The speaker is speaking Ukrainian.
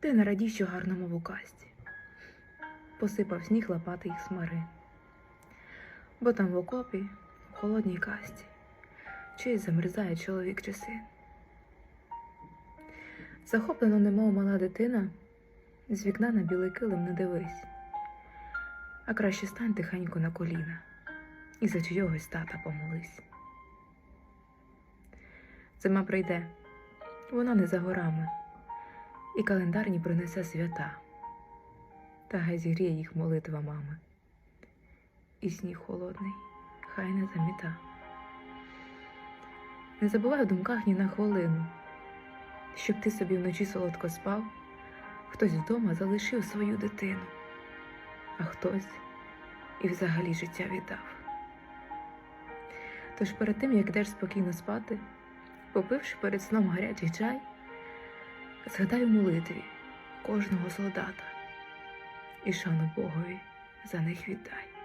Ти не радій, що гарному в указці. Посипав сніг лопати їх смари. Бо там в окопі, в холодній касті, чиїсь замерзає чоловік чи син. Захоплено, немов мала дитина, з вікна на білий килим не дивись, а краще стань тихенько на коліна і за чийогось тата помолись. Зима прийде, вона не за горами, і календарні принесе свята, та гай зігріє їх молитва мами, і сніг холодний, хай не заміта. Не забувай в думках ні на хвилину, щоб ти собі вночі солодко спав, хтось вдома залишив свою дитину, а хтось і взагалі життя віддав. Тож перед тим, як йдеш спокійно спати, попивши перед сном гарячий чай, згадай молитві кожного солдата і шану Богові за них віддай.